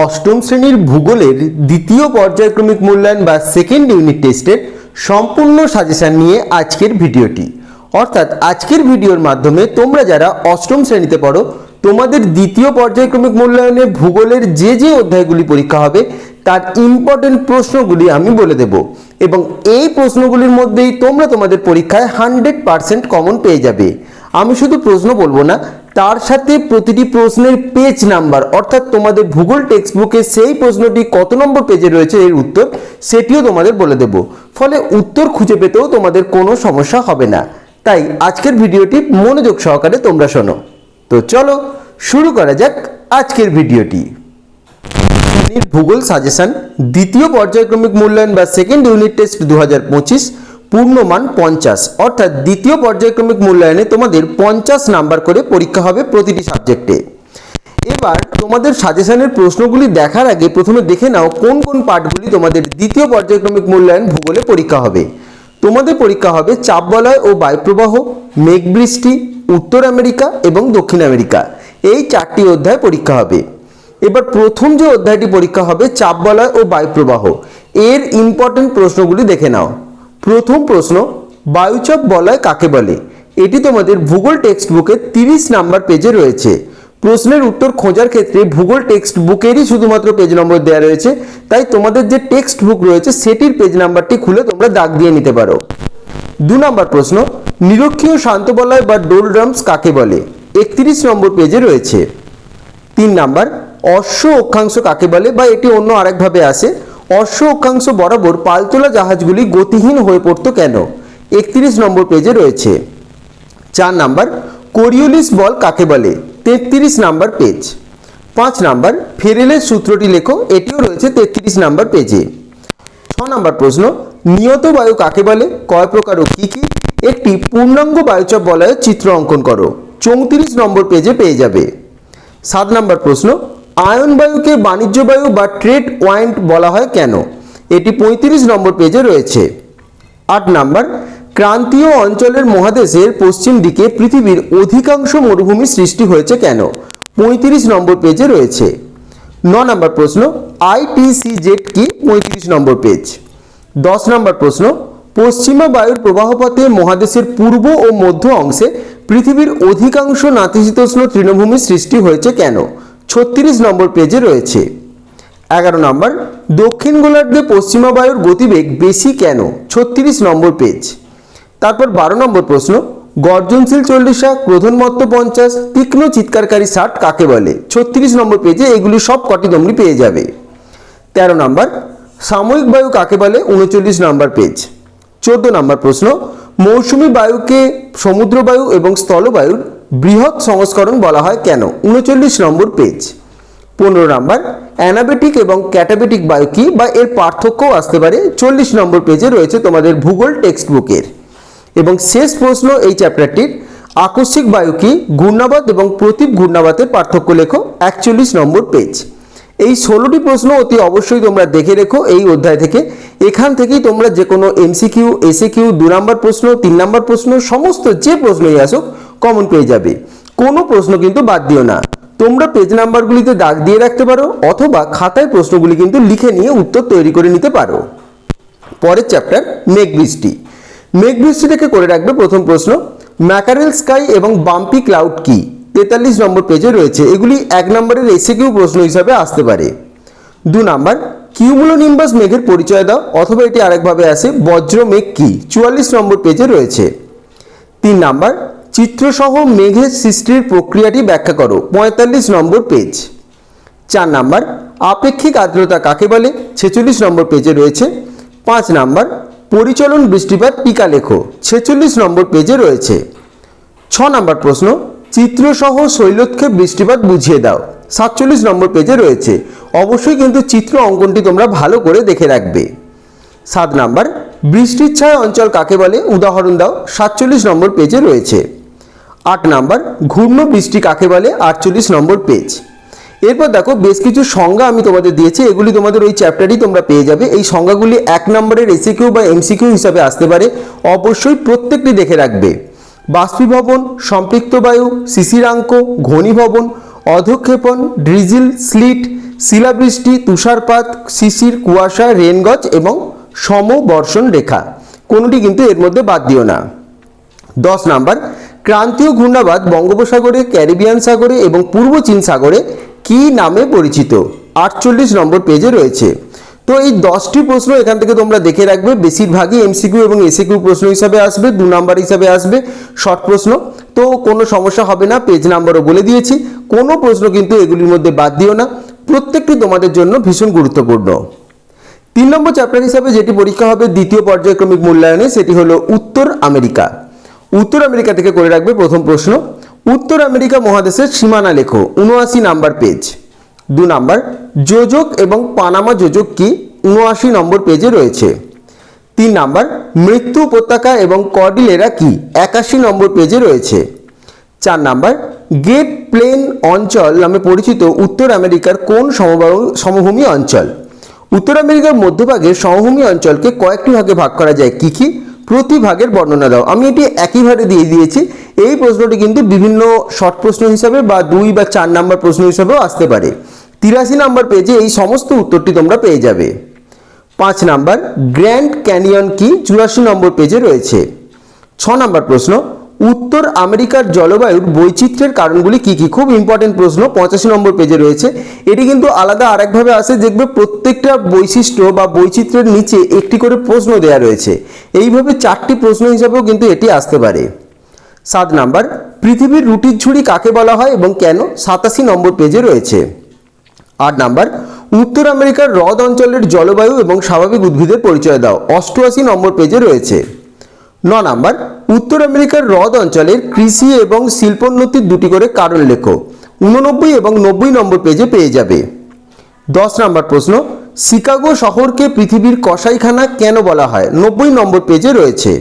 অষ্টম শ্রেণির ভূগোলের দ্বিতীয় পর্যায়ক্রমিক মূল্যায়ন বা সেকেন্ড ইউনিট টেস্টের সম্পূর্ণ সাজেশন নিয়ে আজকের ভিডিওটি। অর্থাৎ আজকের ভিডিওর মাধ্যমে তোমরা যারা অষ্টম শ্রেণীতে পড়ো, তোমাদের দ্বিতীয় পর্যায়ক্রমিক মূল্যায়নে ভূগোলের যে যে অধ্যায়গুলি পরীক্ষা হবে, তার ইম্পর্টেন্ট প্রশ্নগুলি আমি বলে দেব। এবং এই প্রশ্নগুলির মধ্যেই তোমরা তোমাদের পরীক্ষায় হান্ড্রেড পারসেন্ট কমন পেয়ে যাবে। আমি শুধু প্রশ্ন বলব না তার সাথে প্রতিটি প্রশ্নের পেজ নাম্বার অর্থাৎ তোমাদের ভূগোল টেক্সট বুকে সেই প্রশ্নটি কত নম্বর পেজে রয়েছে এর উত্তর সেটিও তোমাদের বলে দেব। ফলে উত্তর খুঁজে পেতেও তোমাদের কোনো সমস্যা হবে না। তাই আজকের ভিডিওটি মনোযোগ সহকারে তোমরা শোনো। তো চলো শুরু করা যাক আজকের ভিডিওটি। ভূগোল সাজেশন দ্বিতীয় পর্যায়ক্রমিক মূল্যায়ন বা সেকেন্ড ইউনিট টেস্ট দু হাজার পঁচিশ পূর্ণমান পঞ্চাশ। অর্থাৎ দ্বিতীয় পর্যায়ক্রমিক মূল্যায়নে তোমাদের পঞ্চাশ নাম্বার করে পরীক্ষা হবে প্রতিটি সাবজেক্টে। এবার তোমাদের সাজেশনের প্রশ্নগুলি দেখার আগে প্রথমে দেখে নাও কোন কোন পাঠগুলি তোমাদের দ্বিতীয় পর্যায়ক্রমিক মূল্যায়ন ভূগোলে পরীক্ষা হবে। তোমাদের পরীক্ষা হবে চাপ বলয় ও বায়ুপ্রবাহ মেঘ বৃষ্টি উত্তর আমেরিকা এবং দক্ষিণ আমেরিকা। এই চারটি অধ্যায় পরীক্ষা হবে। এবার প্রথম যে অধ্যায়টি পরীক্ষা হবে চাপ বলয় ও বায়ুপ্রবাহ, এর ইম্পর্টেন্ট প্রশ্নগুলি দেখে নাও। প্রথম প্রশ্ন, বায়ুচাপ বলয় কাকে বলে? এটি তোমাদের ভূগোল টেক্সট বুকের তিরিশ নাম্বার পেজে রয়েছে। প্রশ্নের উত্তর খোঁজার ক্ষেত্রে ভূগোল টেক্সট বুকেরই শুধুমাত্র পেজ নম্বর দেওয়া রয়েছে, তাই তোমাদের যে টেক্সট বুক রয়েছে, সেটির পেজ নাম্বারটি খুলে তোমরা দাগ দিয়ে নিতে পারো। দু নম্বর প্রশ্ন, নিরক্ষীয় শান্ত বলয় বা ডোলড্রামস কাকে বলে? একত্রিশ নম্বর পেজে রয়েছে। তিন নাম্বার, অশ্ব অক্ষাংশ কাকে বলে বা এটি অন্য আরেকভাবে আসে? অশ্ব অক্ষাংশ বরাবর পালতোলা জাহাজগুলি গতিহীন হয়ে পড়তো কেন? একত্রিশ নম্বর পেজে রয়েছে। চার নাম্বার, কোরিওলিস বল কাকে বলে? তেত্রিশ নাম্বার পেজ পাঁচ নাম্বার, ফেরেলের সূত্রটি লেখো, এটিও রয়েছে তেত্রিশ নাম্বার পেজে ছ নম্বর প্রশ্ন, নিয়ত বায়ু কাকে বলে? কয় প্রকার ও কী কী? একটি পূর্ণাঙ্গ বায়ুচাপ বলয়ের চিত্র অঙ্কন করো, চৌত্রিশ নম্বর পেজে পেয়ে যাবে। সাত নম্বর প্রশ্ন আয়ন বায়ুকে বাণিজ্য বায়ু বা ট্রেড ওয়াইন্ট বলা হয় কেন? এটি পঁয়ত্রিশ নম্বর পেজে রয়েছে। আট নাম্বার, ক্রান্তীয় অঞ্চলের মহাদেশের পশ্চিম দিকে পৃথিবীর অধিকাংশ মরুভূমি সৃষ্টি হয়েছে কেন? পঁয়ত্রিশ নম্বর পেজে রয়েছে। ন নম্বর প্রশ্ন আইটিসিজেড কি? পঁয়ত্রিশ নম্বর পেজ। দশ নম্বর প্রশ্ন, পশ্চিমা বায়ুর প্রবাহপথে মহাদেশের পূর্ব ও মধ্য অংশে পৃথিবীর অধিকাংশ নাতিশীতোষ্ণ তৃণভূমি সৃষ্টি হয়েছে কেন? ছত্রিশ নম্বর পেজে রয়েছে। এগারো নম্বর, দক্ষিণ গোলার্ধে পশ্চিমা বায়ুর গতিবেগ বেশি কেন? ছত্রিশ নম্বর পেজ। তারপর বারো নম্বর প্রশ্ন, গর্জনশীল চল্লিশা ক্রোধনমত্ত পঞ্চাশ, তীক্ষ্ণ চিৎকারকারী ষাট কাকে বলে? ছত্রিশ নম্বর পেজে এগুলি সব কটি তোমরা পেয়ে যাবে। তেরো নম্বর, সাময়িক বায়ু কাকে বলে? উনচল্লিশ নম্বর পেজ। চোদ্দ নম্বর প্রশ্ন, মৌসুমী বায়ুকে সমুদ্র বায়ু এবং স্থলবায়ুর বৃহৎ সংস্করণ বলা হয় কেন? উনচল্লিশ নম্বর পেজ পনেরো নাম্বার, অ্যানাবেটিক এবং ক্যাটাবেটিক বায়ু কি বা এর পার্থক্যও আসতে পারে? চল্লিশ নম্বর পেজে রয়েছে তোমাদের ভূগোল টেক্সট বুকের এবং শেষ প্রশ্ন এই চ্যাপ্টারটির আকস্মিক বায়ু কি ঘূর্ণাবাত এবং প্রতীপ ঘূর্ণাবাতের পার্থক্য লেখো, একচল্লিশ নম্বর পেজ এই ষোলোটি প্রশ্ন অতি অবশ্যই তোমরা দেখে রেখো এই অধ্যায় থেকে। এখান থেকেই তোমরা যে কোনো এমসিকিউ এসে কিউ দু নম্বর প্রশ্ন, তিন নম্বর প্রশ্ন, সমস্ত যে প্রশ্নই আসুক কমন পেয়ে যাবে। কোনো প্রশ্ন কিন্তু বাদ দিও না। তোমরা পেজ নাম্বারগুলিতে দাগ দিয়ে রাখতে পারো, অথবা খাতায় প্রশ্নগুলি কিন্তু লিখে নিয়ে উত্তর তৈরি করে নিতে পারো। পরের চ্যাপ্টার মেঘবৃষ্টি মেঘবৃষ্টি থেকে করে রাখবে প্রথম প্রশ্ন, ম্যাকারেল স্কাই এবং বাম্পি ক্লাউড কি? তেতাল্লিশ নম্বর পেজে রয়েছে। এগুলি এক নম্বরের এসে কিউ প্রশ্ন হিসাবে আসতে পারে। দু নাম্বার কিউমুলোনিম্বাস মেঘের পরিচয় দাও, অথবা এটি আরেকভাবে আসে বজ্র মেঘ কি? চুয়াল্লিশ নম্বর পেজে রয়েছে। তিন নাম্বার চিত্রসহ মেঘের সৃষ্টির প্রক্রিয়াটি ব্যাখ্যা করো। পঁয়তাল্লিশ নম্বর পেজ চার নাম্বার, আপেক্ষিক আর্দ্রতা কাকে বলে? ছেচল্লিশ নম্বর পেজে রয়েছে। পাঁচ নাম্বার, পরিচলন বৃষ্টিপাত টিকা লেখো। ছেচল্লিশ নম্বর পেজে রয়েছে। ছ নম্বর প্রশ্ন, চিত্রসহ শৈলক্ষেপ বৃষ্টিপাত বুঝিয়ে দাও। সাতচল্লিশ নম্বর পেজে রয়েছে। অবশ্যই কিন্তু চিত্র অঙ্কনটি তোমরা ভালো করে দেখে রাখবে। সাত নাম্বার, বৃষ্টির ছায় অঞ্চল কাকে বলে? উদাহরণ দাও। সাতচল্লিশ নম্বর পেজে রয়েছে। আট নাম্বার ঘূর্ণ বৃষ্টি কাকে বলে? আটচল্লিশ নম্বর পেজ এরপর দেখো, বেশ কিছু সংজ্ঞা আমি তোমাদের দিয়েছি, এগুলি তোমাদের ওই চ্যাপ্টারই তোমরা পেয়ে যাবে। এই সংজ্ঞাগুলি এক নম্বরের এসিকিউ বা এমসিকিউ হিসাবে আসতে পারে। অবশ্যই প্রত্যেকটি দেখে রাখবে। বাষ্পীভবন, সম্পৃক্ত বায়ু, শিশিরাঙ্ক, ঘনীভবন, অধক্ষেপণ, ড্রিজিল, স্লিট, শিলাবৃষ্টি, তুষারপাত, শিশির, কুয়াশা, রেনগজ এবং সমবর্ষণ রেখা। কোনোটি কিন্তু এর মধ্যে বাদ দিও না। দশ নাম্বার ক্রান্তীয় ঘূর্ণাবাদ বঙ্গোপসাগরে, ক্যারিবিয়ান সাগরে এবং পূর্ব চীন সাগরে কি নামে পরিচিত? আটচল্লিশ নম্বর পেজে রয়েছে। তো এই দশটি প্রশ্ন এখান থেকে তোমরা দেখে রাখবে। বেশিরভাগই এমসিকিউ এবং এসিকিউ প্রশ্ন হিসাবে আসবে, দু নাম্বার হিসাবে আসবে শর্ট প্রশ্ন। তো কোনো সমস্যা হবে না পেজ নাম্বারও বলে দিয়েছি। কোনো প্রশ্ন কিন্তু এগুলির মধ্যে বাদ দিও না। প্রত্যেকটি তোমাদের জন্য ভীষণ গুরুত্বপূর্ণ। তিন নম্বর চ্যাপ্টার হিসাবে যেটি পরীক্ষা হবে দ্বিতীয় পর্যায়ক্রমিক মূল্যায়নে, সেটি হলো উত্তর আমেরিকা। উত্তর আমেরিকা থেকে করে রাখবে প্রথম প্রশ্ন। উত্তর আমেরিকা মহাদেশের সীমানা লেখো, উনআশি নাম্বার পেজ দু নাম্বার, যোজক এবং পানামা যোজক কি? উনআশি নম্বর পেজে রয়েছে। তিন নাম্বার, মৃত্যু উপত্যকা এবং কর্ডিলেরা কি? একাশি নম্বর পেজে রয়েছে। চার নাম্বার গেট প্লেন অঞ্চল নামে পরিচিত উত্তর আমেরিকার কোন সমভূমি অঞ্চল? উত্তর আমেরিকার মধ্যভাগে সমভূমি অঞ্চলকে কয়েকটি ভাগে ভাগ করা যায়। কি কি? প্রতি ভাগের বর্ণনা দাও। আমি এটি একইভাবে দিয়ে দিয়েছি। এই প্রশ্নটি কিন্তু বিভিন্ন শর্ট প্রশ্ন হিসাবে বা দুই বা চার নাম্বার প্রশ্ন হিসাবেও আসতে পারে। তিরাশি নাম্বার পেজে এই সমস্ত উত্তরটি তোমরা পেয়ে যাবে। পাঁচ নাম্বার, গ্র্যান্ড ক্যানিয়ন কি? চুরাশি নম্বর পেজে রয়েছে। ছ নাম্বার প্রশ্ন উত্তর আমেরিকার জলবায়ুর বৈচিত্র্যের কারণগুলি কি কি? খুব ইম্পর্টেন্ট প্রশ্ন, পঁচাশি নম্বর পেজে রয়েছে। এটি কিন্তু আলাদা আরেকভাবে আসে দেখবে প্রত্যেকটা বৈশিষ্ট্য বা বৈচিত্র্যের নিচে একটি করে প্রশ্ন দেওয়া রয়েছে। এইভাবে চারটি প্রশ্ন হিসাবেও কিন্তু এটি আসতে পারে। সাত নাম্বার, পৃথিবীর রুটির ঝুড়ি কাকে বলা হয় এবং কেন? সাতাশি নম্বর পেজে রয়েছে। আট নাম্বার, উত্তর আমেরিকার হ্রদ অঞ্চলের জলবায়ু এবং স্বাভাবিক উদ্ভিদের পরিচয় দাও। অষ্টআশি নম্বর পেজে রয়েছে। ন নাম্বার, উত্তর আমেরিকার হ্রদ অঞ্চলের কৃষি এবং শিল্পোন্নতির দুটি করে কারণ লেখো। উননব্বই এবং নব্বই নম্বর পেজে পেয়ে যাবে। দশ নম্বর প্রশ্ন, শিকাগো শহরকে পৃথিবীর কসাইখানা কেন বলা হয়? নব্বই নম্বর পেজে রয়েছে।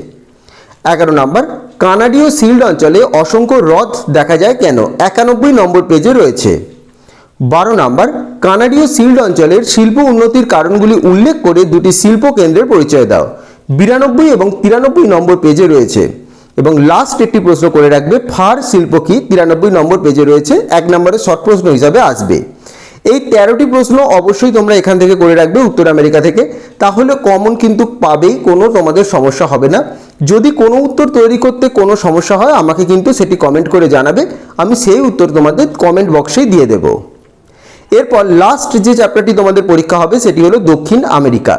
এগারো নম্বর, কানাডীয় সিল্ড অঞ্চলে অসংখ্য হ্রদ দেখা যায় কেন? একানব্বই নম্বর পেজে রয়েছে। বারো নম্বর, কানাডীয় সিল্ড অঞ্চলের শিল্প উন্নতির কারণগুলি উল্লেখ করে দুটি শিল্প কেন্দ্রের পরিচয় দাও। বিরানব্বই এবং তিরানব্বই নম্বর পেজে রয়েছে। এবং লাস্ট একটি প্রশ্ন করে রাখবে, ফার শিল্প কি? তিরানব্বই নম্বর পেজে রয়েছে, এক নম্বরের শর্ট প্রশ্ন হিসাবে আসবে। এই তেরোটি প্রশ্ন অবশ্যই তোমরা এখান থেকে করে রাখবে উত্তর আমেরিকা থেকে। তাহলে কমন কিন্তু পাবেই, কোনো তোমাদের সমস্যা হবে না। যদি কোনো উত্তর তৈরি করতে কোনো সমস্যা হয়, আমাকে কিন্তু সেটি কমেন্ট করে জানাবে। আমি সেই উত্তর তোমাদের কমেন্ট বক্সেই দিয়ে দেবো। এরপর লাস্ট যে চ্যাপ্টারটি তোমাদের পরীক্ষা হবে, সেটি হলো দক্ষিণ আমেরিকা।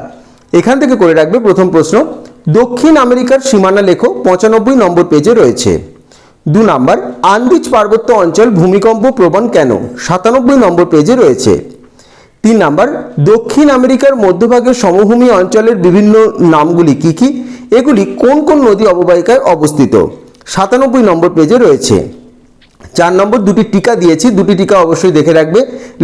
এখান থেকে করে রাখবে প্রথম প্রশ্ন, দক্ষিণ আমেরিকার সীমানা লেখো পঁচানব্বই নম্বর পেজে রয়েছে। দু নাম্বার, আন্দিজ পার্বত্য অঞ্চল ভূমিকম্প প্রবণ কেন? সাতানব্বই নম্বর পেজে রয়েছে। তিন নাম্বার, দক্ষিণ আমেরিকার মধ্যভাগের সমভূমি অঞ্চলের বিভিন্ন নামগুলি কি কি? এগুলি কোন কোন নদী অববাহিকায় অবস্থিত? সাতানব্বই নম্বর পেজে রয়েছে। চার নম্বর দুটি টিকা দিয়েছি। দুটি টিকা অবশ্যই দেখে রাখবে।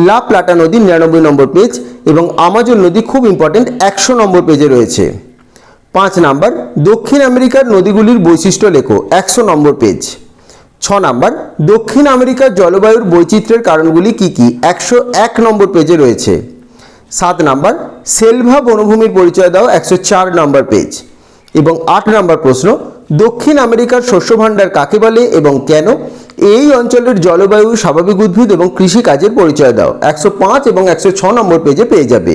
লা প্লাটা নদী নিরানব্বই নম্বর পেজ এবং আমাজন নদী খুব ইম্পর্টেন্ট একশো নম্বর পেজে রয়েছে। পাঁচ নাম্বার, দক্ষিণ আমেরিকার নদীগুলির বৈশিষ্ট্য লেখো, একশো নম্বর পেজ ছ নাম্বার, দক্ষিণ আমেরিকার জলবায়ুর বৈচিত্র্যের কারণগুলি কি কি, একশো এক নম্বর পেজে রয়েছে। সাত নাম্বার, সেলভা বনভূমির পরিচয় দাও, একশো চার নম্বর পেজ এবং আট নম্বর প্রশ্ন দক্ষিণ আমেরিকার শস্য ভাণ্ডার কাকে বলে এবং কেন? এই অঞ্চলের জলবায়ু স্বাভাবিক উদ্ভিদ এবং কৃষি কাজের পরিচয় দাও। একশো পাঁচ এবং একশো ছ নম্বর পেজে পেয়ে যাবে।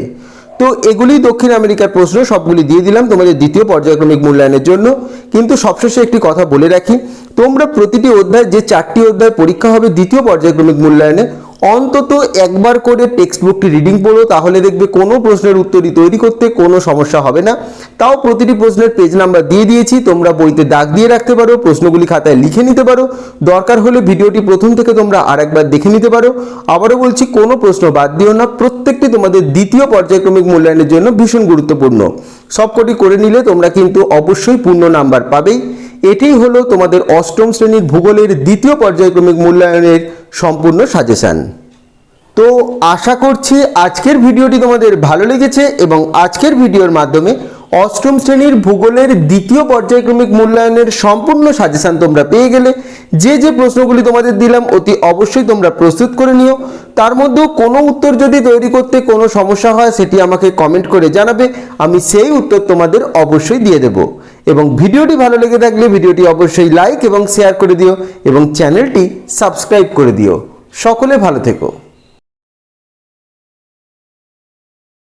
তো এগুলি দক্ষিণ আমেরিকার প্রশ্ন, সবগুলি দিয়ে দিলাম তোমাদের দ্বিতীয় পর্যায়ক্রমিক মূল্যায়নের জন্য। কিন্তু সবশেষে একটি কথা বলে রাখি, তোমরা প্রতিটি অধ্যায়, যে চারটি অধ্যায় পরীক্ষা হবে দ্বিতীয় পর্যায়ক্রমিক মূল্যায়নে অন্তত একবার করে টেক্সট বুকটি রিডিং পড়ো, তাহলে দেখবে কোনো প্রশ্নের উত্তরই তৈরি করতে কোনো সমস্যা হবে না। তাও প্রতিটি প্রশ্নের পেজ নাম্বার দিয়ে দিয়েছি, তোমরা বইতে দাগ দিয়ে রাখতে পারো, প্রশ্নগুলি খাতায় লিখে নিতে পারো। দরকার হলে ভিডিওটি প্রথম থেকে তোমরা আরেকবার দেখে নিতে পারো। আবারও বলছি, কোনো প্রশ্ন বাদ দিও না, প্রত্যেকটি তোমাদের দ্বিতীয় পর্যায়ক্রমিক মূল্যায়নের জন্য ভীষণ গুরুত্বপূর্ণ। সবকটি করে নিলে তোমরা কিন্তু অবশ্যই পূর্ণ নাম্বার পাবেই। এটাই হলো তোমাদের অষ্টম শ্রেণির ভূগোলের দ্বিতীয় পর্যায়ক্রমিক মূল্যায়নের সম্পূর্ণ সাজেশান। তো আশা করছি আজকের ভিডিওটি তোমাদের ভালো লেগেছে এবং আজকের ভিডিওর মাধ্যমে অষ্টম শ্রেণির ভূগোলের দ্বিতীয় পর্যায়ক্রমিক মূল্যায়নের সম্পূর্ণ সাজেশান তোমরা পেয়ে গেলে যে যে প্রশ্নগুলি তোমাদের দিলাম অতি অবশ্যই তোমরা প্রস্তুত করে নিও। তার মধ্যেও কোনো উত্তর যদি তৈরি করতে কোনো সমস্যা হয় সেটি আমাকে কমেন্ট করে জানাবে। আমি সেই উত্তর তোমাদের অবশ্যই দিয়ে দেব। এবং ভিডিওটি ভালো লেগে থাকলে ভিডিওটি অবশ্যই লাইক এবং শেয়ার করে দিও এবং চ্যানেলটি সাবস্ক্রাইব করে দিও। সকলে ভালো থেকো।